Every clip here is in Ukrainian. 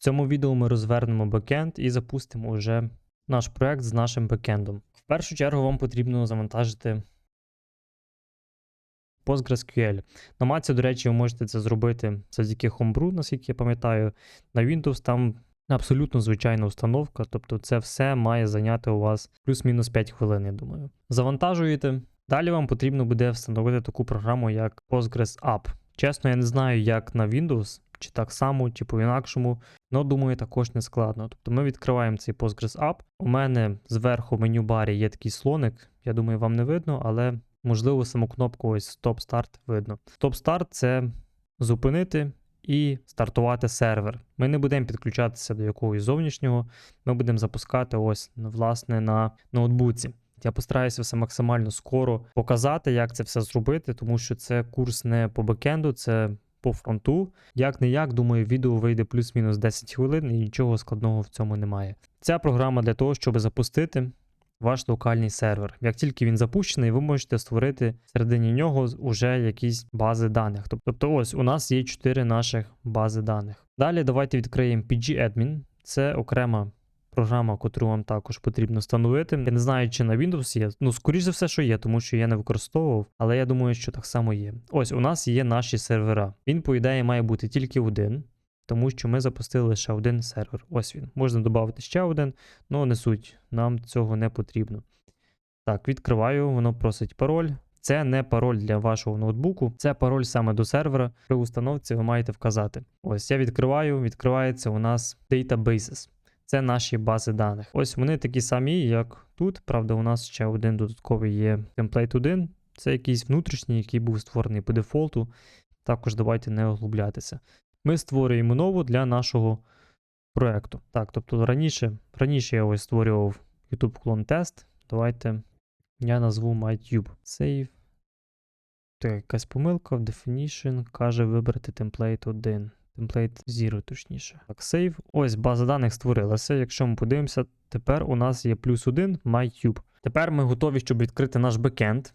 В цьому відео ми розвернемо бекенд і запустимо вже наш проект з нашим бекендом. В першу чергу вам потрібно завантажити PostgreSQL. На Маці, до речі, ви можете це зробити завдяки Homebrew, наскільки я пам'ятаю. На Windows там абсолютно звичайна установка, тобто це все має зайняти у вас плюс-мінус 5 хвилин, я думаю. Завантажуєте. Далі вам потрібно буде встановити таку програму, як Postgres App. Чесно, я не знаю, як на Windows, чи так само, чи по-інакшому, але думаю, також не складно. Тобто ми відкриваємо цей Postgres App. У мене зверху в меню барі є такий слоник. Я думаю, вам не видно, але можливо саму кнопку ось Stop Start видно. Stop Start це зупинити і стартувати сервер. Ми не будемо підключатися до якогось зовнішнього, ми будемо запускати ось власне на ноутбуці. Я постараюся все максимально скоро показати, як це все зробити, тому що це курс не по бекенду, це по фронту. Як не як, думаю, відео вийде плюс-мінус 10 хвилин і нічого складного в цьому немає. Ця програма для того, щоб запустити ваш локальний сервер. Як тільки він запущений, ви можете створити всередині нього вже якісь бази даних. Тобто, ось у нас є 4 наших бази даних. Далі давайте відкриємо PG-Admin. Це окрема програма, яку вам також потрібно встановити. Я не знаю, чи на Windows є. Ну, скоріш за все, що є, тому що я не використовував, але я думаю, що так само є. Ось у нас є наші сервера. Він, по ідеї, має бути тільки один. Тому що ми запустили лише один сервер. Ось він. Можна додати ще один, але не суть, нам цього не потрібно. Так, відкриваю, воно просить пароль. Це не пароль для вашого ноутбуку, це пароль саме до сервера. При установці ви маєте вказати. Ось я відкриваю, відкривається у нас Databases. Це наші бази даних. Ось вони такі самі, як тут. Правда, у нас ще один додатковий є темплейт 1. Це якийсь внутрішній, який був створений по дефолту. Також давайте не оглублятися. Ми створюємо нову для нашого проекту. Так, тобто раніше раніше я ось створював YouTube клон тест. Давайте я назву MyTube. Save. Так, якась помилка в definition каже вибрати темплейт 1. Template 0, точніше. Так, save. Ось база даних створилася. Якщо ми подивимося, тепер у нас є плюс один MyTube. Тепер ми готові, щоб відкрити наш бекенд.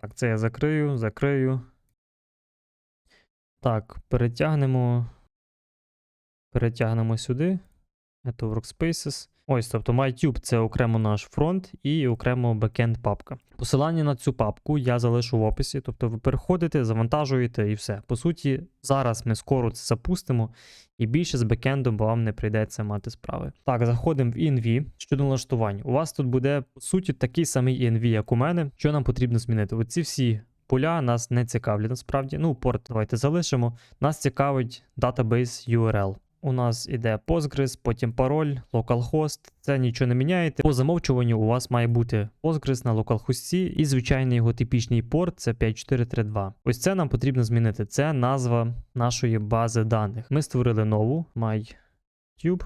Так, це я закрию, закрию. Так, перетягнемо. Перетягнемо сюди. Це Workspaces. Ось, тобто MyTube це окремо наш фронт і окремо бекенд папка. Посилання на цю папку я залишу в описі. Тобто ви переходите, завантажуєте і все. По суті, зараз ми скоро це запустимо, і більше з бекендом вам не прийдеться мати справи. Так, заходимо в ENV щодо налаштувань. У вас тут буде, по суті, такий самий ENV, як у мене. Що нам потрібно змінити? Оці всі поля нас не цікавлять насправді. Ну, порт давайте залишимо. Нас цікавить database URL. У нас іде Postgres, потім пароль, localhost. Це нічого не міняєте. По замовчуванню у вас має бути Postgres на localhost і звичайний його типічний порт це 5432. Ось це нам потрібно змінити. Це назва нашої бази даних. Ми створили нову MyTube.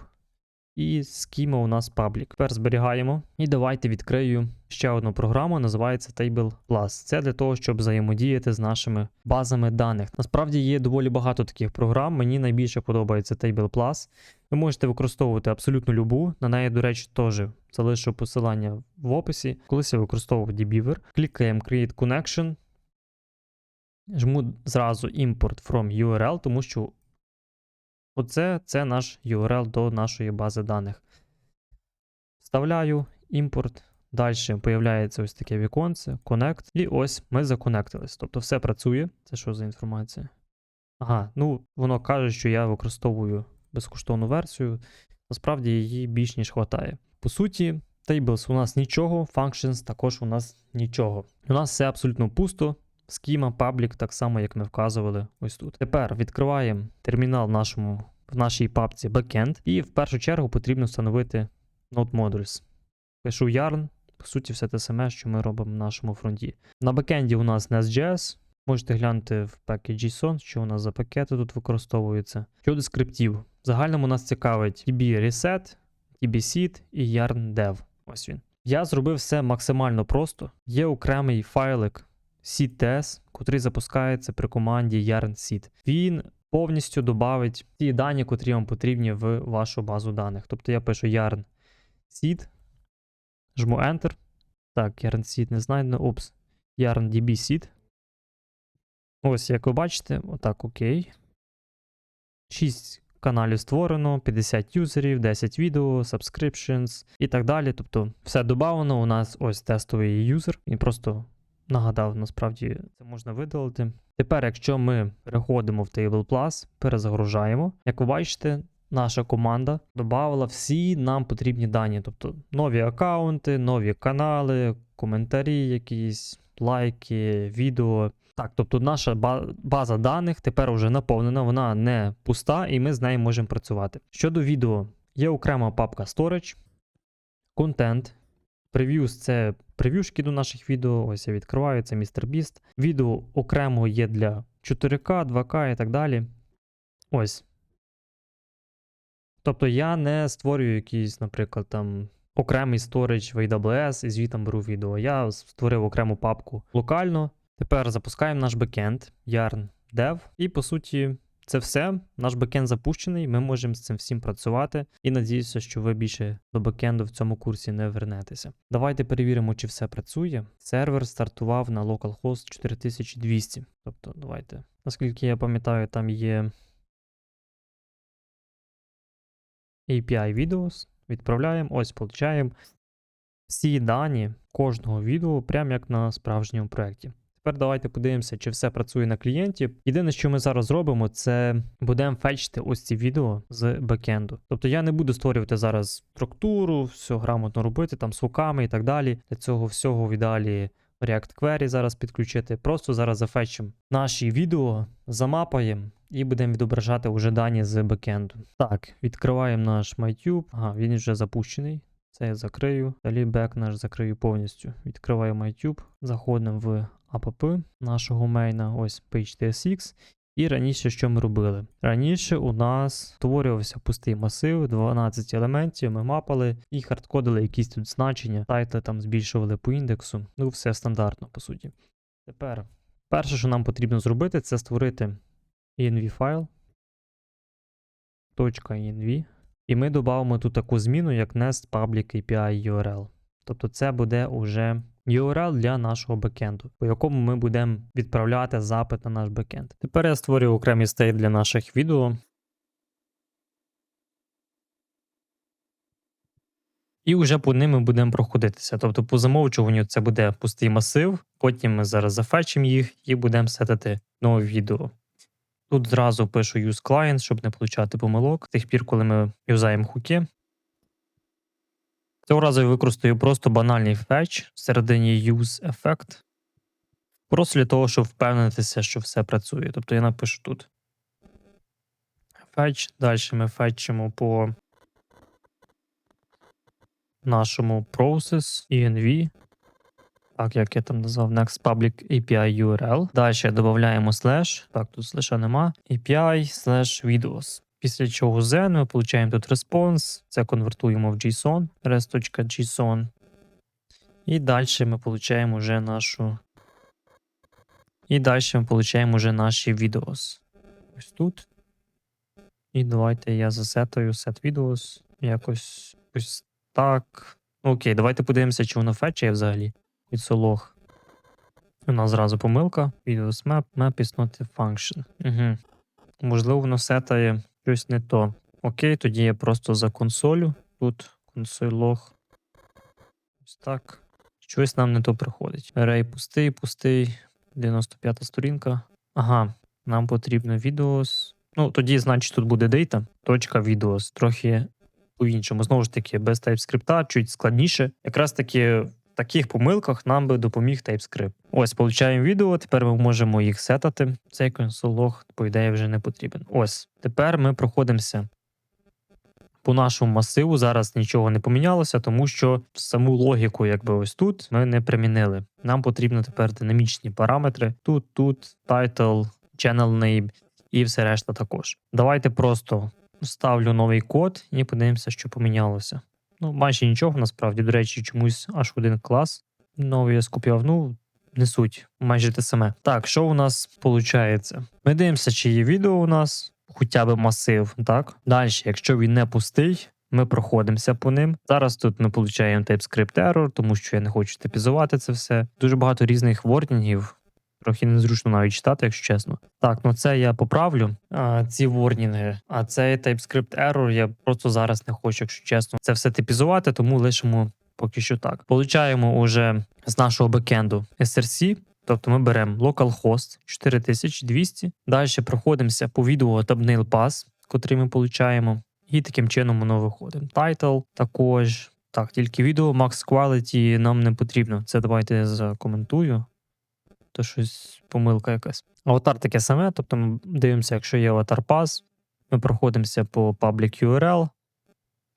І скіма у нас паблік. Тепер зберігаємо. І давайте відкрию ще одну програму, називається Table Plus. Це для того, щоб взаємодіяти з нашими базами даних. Насправді є доволі багато таких програм. Мені найбільше подобається Table Plus. Ви можете використовувати абсолютно любу. На неї, до речі, теж залишу посилання в описі. Колись я використовував dbeaver. Клікаємо Create Connection. Жму зразу Import from URL, тому що Оце це наш URL до нашої бази даних. Вставляю імпорт. Далі появляється ось таке віконце, Connect. І ось ми законектились. Тобто все працює. Це що за інформація? Ага, ну воно каже, що я використовую безкоштовну версію. Насправді її більш ніж хватає. По суті, Tables у нас нічого, Functions також у нас нічого. У нас все абсолютно пусто. Schema, Public, так само, як ми вказували ось тут. Тепер відкриваємо термінал нашому, в нашій папці Backend, і в першу чергу потрібно встановити Node Modules. Пишу yarn, по суті, все те саме, що ми робимо в нашому фронті. На бекенді у нас Nest.js. Можете глянути в пакеті JSON, що у нас за пакети тут використовуються. Щодо скриптів, в загальному нас цікавить TB Reset, TB Seed і Yarn Dev. Ось він. Я зробив все максимально просто. Є окремий файлик seed.ts, котрий запускається при команді yarn-seed. Він повністю додавить ті дані, котрі вам потрібні в вашу базу даних. Тобто я пишу yarn seed, жму Enter. Так, yarn seed не знайдено. Опс. yarn db. Ось, як ви бачите, отак, окей. 6 каналі створено 50 юзерів, 10 відео, subscriptions і так далі. Тобто, все додавано. У нас ось тестовий юзер. Він просто нагадав, насправді це можна видалити. Тепер, якщо ми переходимо в Table Plus, перезагружаємо, як ви бачите, наша команда додавала всі нам потрібні дані, тобто нові аккаунти, нові канали, коментарі, якісь лайки, відео. Так, тобто наша база даних тепер вже наповнена, вона не пуста, і ми з нею можемо працювати. Щодо відео, є окрема папка Storage, контент. Previews – це прев'юшки до наших відео. Ось я відкриваю, це MrBeast. Відео окремо є для 4К, 2К і так далі. Ось. Тобто я не створюю якийсь, наприклад, там окремий storage в AWS і звідти беру відео. Я створив окрему папку локально. Тепер запускаємо наш бекенд yarn dev. І по суті, це все. Наш бекенд запущений. Ми можемо з цим всім працювати. І надіюся, що ви більше до бекенду в цьому курсі не вернетеся. Давайте перевіримо, чи все працює. Сервер стартував на localhost 4200. Тобто, давайте. Наскільки я пам'ятаю, там є API Videos. Відправляємо, ось получаємо всі дані кожного відео, прямо як на справжньому проєкті. Тепер давайте подивимося, чи все працює на клієнті. Єдине, що ми зараз робимо, це будемо фетчити ось ці відео з бекенду. Тобто я не буду створювати зараз структуру, все грамотно робити, там з хуками і так далі. Для цього всього в ідеалі React Query зараз підключити. Просто зараз зафетчимо наші відео, замапаємо і будемо відображати вже дані з бекенду. Так, відкриваємо наш MyTube. Ага, він вже запущений. Це я закрию. Далі бек наш закрию повністю. Відкриваю MyTube, заходимо в app нашого мейна, ось page.tsx. І раніше що ми робили? Раніше у нас створювався пустий масив, 12 елементів, ми мапали і хардкодили якісь тут значення, тайтли там збільшували по індексу. Ну, все стандартно, по суті. Тепер, перше, що нам потрібно зробити, це створити env файл. .env. І ми додамо тут таку зміну, як nest public API URL. Тобто це буде уже URL для нашого бекенду, по якому ми будемо відправляти запит на наш бекенд. Тепер я створюю окремий стейт для наших відео. І вже по ним ми будемо проходитися. Тобто по замовчуванню це буде пустий масив, потім ми зараз зафетчимо їх і будемо сетити нове відео. Тут зразу пишу use client, щоб не получати помилок. Тих пір, коли ми юзаємо хуки. Цього разу я використаю просто банальний fetch всередині use effect. Просто для того, щоб впевнитися, що все працює. Тобто я напишу тут. Fetch. Далі ми фетчимо по нашому process env. Так, як я там назвав Next Public API URL. Далі додаємо slash. Так, тут слеша нема. API slash videos. Після чого Zen ми получаємо тут response. Це конвертуємо в JSON. res.json. І далі ми получаємо вже нашу. І далі ми получаємо вже наші videos. Ось тут. І давайте я засетую set videos. Якось ось так. Окей, давайте подивимося, чи воно фетчає взагалі. Відсолог. У нас зразу помилка. Videos map, map is not a function. Угу. Можливо, воно сетає щось не то. Окей, тоді я просто за консолю. Тут консоль лог. Ось так. Щось нам не то приходить. Array пустий, пустий. 95 сторінка. Ага, нам потрібно videos. Ну, тоді, значить, тут буде data. Точка videos. Трохи по-іншому. Знову ж таки, без TypeScript, чуть складніше. Якраз таки таких помилках нам би допоміг TypeScript. Ось, получаємо відео, тепер ми можемо їх сетати. Цей консолог, по ідеї, вже не потрібен. Ось, тепер ми проходимося по нашому масиву. Зараз нічого не помінялося, тому що саму логіку, якби ось тут, ми не примінили. Нам потрібно тепер динамічні параметри. Тут, тут, title, channel name і все решта також. Давайте просто ставлю новий код і подивимося, що помінялося. Ну, майже нічого насправді. До речі, чомусь аж один клас. Новий я скупив. Ну, не суть, майже те саме. Так, що у нас виходить? Ми дивимося, чи є відео у нас, хоча б масив. Так. Далі, якщо він не пустий, ми проходимося по ним. Зараз тут ми получаємо TypeScript error, тому що я не хочу типізувати це все. Дуже багато різних вордінгів. Трохи незручно навіть читати, якщо чесно. Так, ну це я поправлю. А, ці ворнінги. А цей TypeScript error я просто зараз не хочу, якщо чесно, це все типізувати, тому лишимо поки що так. Получаємо уже з нашого бекенду SRC. Тобто ми беремо localhost 4200, далі проходимося по відео thumbnail pass, котрий ми получаємо, і таким чином воно виходить. Title також. Так, тільки відео Max Quality нам не потрібно. Це давайте закоментую. То щось помилка якась. Аватар таке саме, тобто ми дивимося, якщо є аватар pass, ми проходимося по public URL,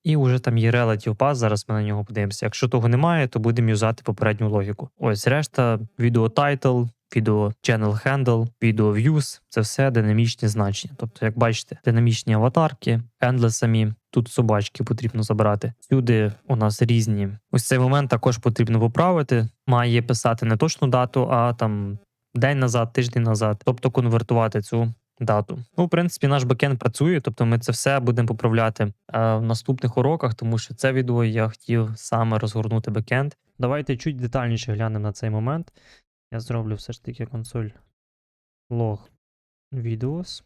і вже там є relative pass, зараз ми на нього подивимося. Якщо того немає, то будемо юзати попередню логіку. Ось решта, відео title, відео channel handle, відео views – це все динамічні значення. Тобто, як бачите, динамічні аватарки, handle самі. Тут собачки потрібно забрати. Сюди у нас різні. Ось цей момент також потрібно поправити. Має писати не точну дату, а там день назад, тиждень назад, тобто конвертувати цю дату. Ну, в принципі, наш бекен працює, тобто ми це все будемо поправляти е, в наступних уроках, тому що це відео я хотів саме розгорнути бекенд. Давайте чуть детальніше глянемо на цей момент. Я зроблю все ж таки консоль log videos.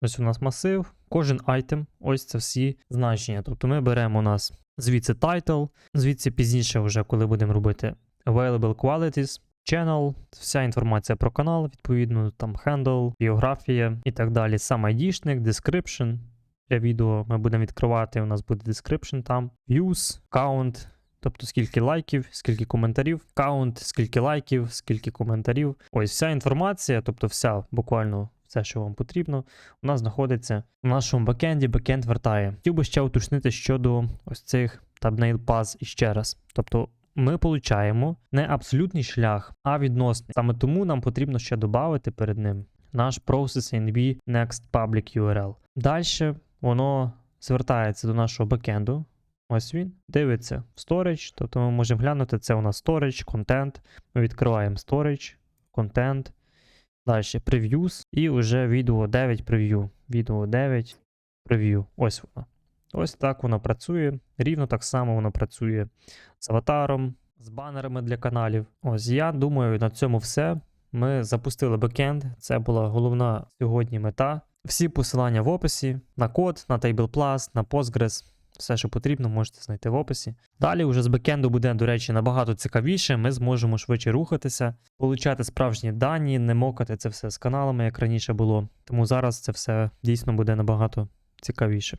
Ось у нас масив, кожен айтем, ось це всі значення. Тобто ми беремо у нас звідси title, звідси пізніше, вже коли будемо робити available qualities, channel, вся інформація про канал, відповідно, там handle, біографія і так далі. Сам айдішник, description. Для відео ми будемо відкривати, у нас буде description там, views, count, тобто скільки лайків, скільки коментарів, count, скільки лайків, скільки коментарів. Ось вся інформація, тобто вся буквально все, що вам потрібно, у нас знаходиться в нашому бекенді. Бекенд вертає. Хотів би ще уточнити щодо ось цих thumbnail pass іще раз. Тобто ми получаємо не абсолютний шлях, а відносний. Саме тому нам потрібно ще додати перед ним наш process NV next public URL. Далі воно звертається до нашого бекенду. Ось він дивиться в storage, тобто ми можемо глянути, це у нас storage, content. Ми відкриваємо storage, content. Далі previews і вже відео 9 прев'ю. Відео 9 прев'ю. Ось воно. Ось так воно працює. Рівно так само воно працює з аватаром, з банерами для каналів. Ось я думаю, на цьому все. Ми запустили бекенд. Це була головна сьогодні мета. Всі посилання в описі на код, на TablePlus, на Postgres. Все, що потрібно, можете знайти в описі. Далі вже з бекенду буде, до речі, набагато цікавіше. Ми зможемо швидше рухатися, получати справжні дані, не мокати це все з каналами, як раніше було. Тому зараз це все дійсно буде набагато цікавіше.